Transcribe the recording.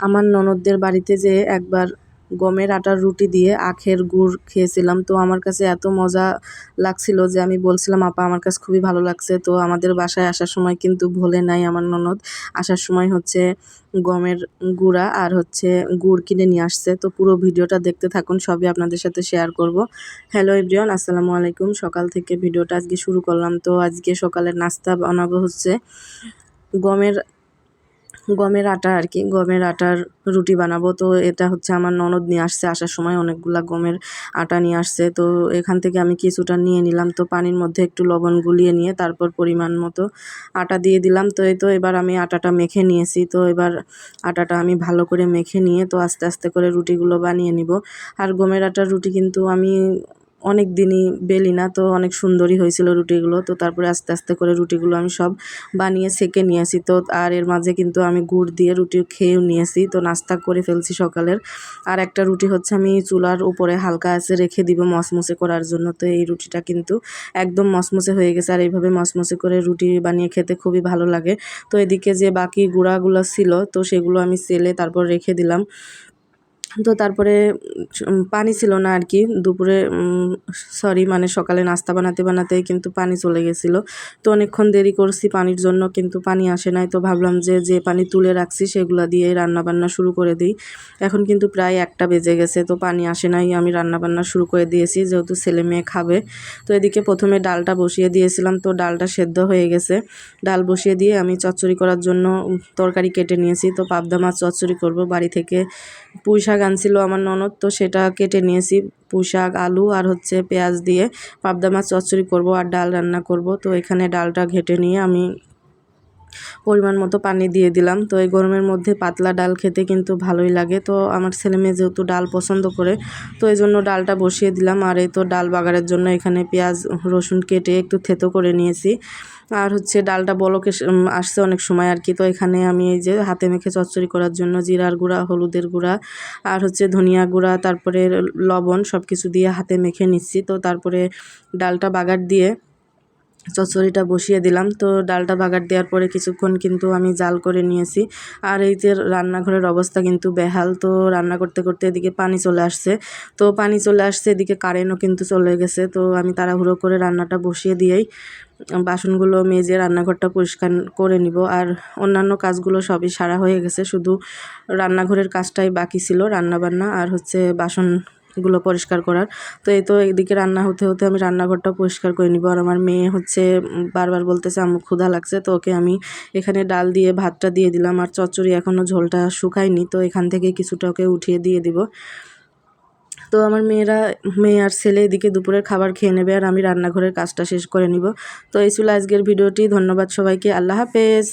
আমার ননদদের বাড়িতে যে একবার গমের আটার রুটি দিয়ে আখের গুড় খেয়েছিলাম, তো আমার কাছে এত মজা লাগছিল যে আমি বলছিলাম, আপা, আমার কাছে খুবই ভালো লাগছে। তো আমাদের বাসায় আসার সময় কিন্তু ভোলে নাই আমার ননদ। আসার সময় হচ্ছে গমের গুঁড়া আর হচ্ছে গুড় কিনে নিয়ে আসছে। তো পুরো ভিডিওটা দেখতে থাকুন, সবই আপনাদের সাথে শেয়ার করব। হ্যালো এভরিওয়ান, আসসালামু আলাইকুম। সকাল থেকে ভিডিওটা আজকে শুরু করলাম। তো আজকে সকালের নাস্তা বানাবো হচ্ছে গমের গমের আটা আর কি, গমের আটার রুটি বানাবো। তো এটা হচ্ছে আমার ননদ নিয়ে আসছে আসার সময়, অনেকগুলা গমের আটা নিয়ে আসছে। তো এখান থেকে আমি কিছুটা নিয়ে নিলাম। তো পানির মধ্যে একটু লবণ গুলিয়ে নিয়ে তারপর পরিমাণ মতো আটা দিয়ে দিলাম। তো এই তো এবার আমি আটাটা মেখে নিয়েছি। তো এবার আটাটা আমি ভালো করে মেখে নিয়ে তো আস্তে আস্তে করে রুটিগুলো বানিয়ে নিব। আর গমের আটার রুটি কিন্তু আমি অনেক দিনই বেলি না, তো অনেক সুন্দরই হয়েছিল রুটিগুলো। তো তারপরে আস্তে আস্তে করে রুটিগুলো আমি সব বানিয়ে সেকে নিয়েছি তো আর এর মাঝে কিন্তু আমি গুড় দিয়ে রুটি খেয়েও নিয়েছি তো নাস্তা করে ফেলছি সকালের। আর একটা রুটি হচ্ছে আমি চুলার উপরে হালকা আছে রেখে দিব মসমসে করার জন্য। তো এই রুটিটা কিন্তু একদম মসমসে হয়ে গেছে। আর এইভাবে মসমসে করে রুটি বানিয়ে খেতে খুবই ভালো লাগে। তো এদিকে যে বাকি গুঁড়াগুলো ছিল, তো সেগুলো আমি সেলে তারপর রেখে দিলাম। তো তারপরে পানি ছিল না আর কি। দুপুরে সরি মানে সকালে নাস্তা বানাতে বানাতে কিন্তু পানি চলে গেছিল। তো অনেকক্ষণ দেরি করছি পানির জন্য, কিন্তু পানি আসে নাই। তো ভাবলাম যে যে পানি তুলে রাখছি সেগুলো দিয়ে রান্না বান্না শুরু করে দিই। এখন কিন্তু প্রায় একটা বেজে গেছে, তো পানি আসে নাই। আমি রান্না বান্না শুরু করে দিয়েছি, যেহেতু ছেলে মেয়ে খাবে। তো এদিকে প্রথমে ডালটা বসিয়ে দিয়েছিলাম, তো ডালটা সেদ্ধ হয়ে গেছে। ডাল বসিয়ে দিয়ে আমি চচ্চড়ি করার জন্য তরকারি কেটে নিয়েছি। তো পাবদা মাছ চচ্চড়ি করব, বাড়ি থেকে পুঁই শাক আনছিল আমার ননদ, তো সেটা কেটে নিয়েছি। পোশাক আলু আর হচ্ছে পেঁয়াজ দিয়ে। পাবদা মাছ চচ্চড়ি করব আর ডাল রান্না করব। তো এখানে ডালটা ঘেটে নিয়ে আমি পরিমাণ মতো পানি দিয়ে দিলাম। তো এই গরমের মধ্যে পাতলা ডাল খেতে কিন্তু ভালোই লাগে। তো আমার ছেলে মেয়ে যেহেতু ডাল পছন্দ করে, তো এই জন্য ডালটা বসিয়ে দিলাম। আর এই তো ডাল বাগারের জন্য এখানে পেঁয়াজ, রসুন কেটে একটু থেতো করে নিয়েছি। আর হচ্ছে ডালটা বলকে আসছে অনেক সময় আর কি। তো এখানে আমি এই যে হাতে মেখে চচ্চড়ি করার জন্য জিরার গুঁড়া, হলুদের গুঁড়া, আর হচ্ছে ধনিয়া গুঁড়া, তারপরে লবণ সব কিছু দিয়ে হাতে মেখে নিচ্ছি। তো তারপরে ডালটা বাগার দিয়ে চচ্চড়িটা বসিয়ে দিলাম। তো ডালটা বাগার দেওয়ার পরে কিছুক্ষণ কিন্তু আমি জাল করে নিয়েছি। আর এই যে রান্নাঘরের অবস্থা কিন্তু বেহাল। তো রান্না করতে করতে এদিকে পানি চলে আসছে। তো পানি চলে আসছে, এদিকে কারেন্টও কিন্তু চলে গেছে। তো আমি তাড়াহুড়ো করে রান্নাটা বসিয়ে দিয়েই বাসনগুলো মেজে রান্নাঘরটা পরিষ্কার করে নিব। আর অন্যান্য কাজগুলো সবই সারা হয়ে গেছে। শুধু রান্নাঘরের কাজটাই বাকি ছিল, রান্নাবান্না আর হচ্ছে বাসন গুলো পরিষ্কার করার। তো এই তো এদিকে রান্না হতে হতে আমি রান্নাঘরটা পরিষ্কার করে নিব। আর আমার মেয়ে হচ্ছে বারবার বলতেছে আমার ক্ষুধা লাগছে তো, ওকে আমি এখানে ডাল দিয়ে ভাতটা দিয়ে দিলাম। আর চচ্চড়ি এখনও ঝোলটা শুকায়নি, তো এখান থেকে কিছুটা ওকে উঠিয়ে দিয়ে দিব। তো আমার মেয়েরা, মেয়ে আর ছেলে এদিকে দুপুরের খাবার খেয়ে নেবে আর আমি রান্নাঘরের কাজটা শেষ করে নিব। তো এই ছিল আজকের ভিডিওটি। ধন্যবাদ সবাইকে। আল্লাহ হাফেজ।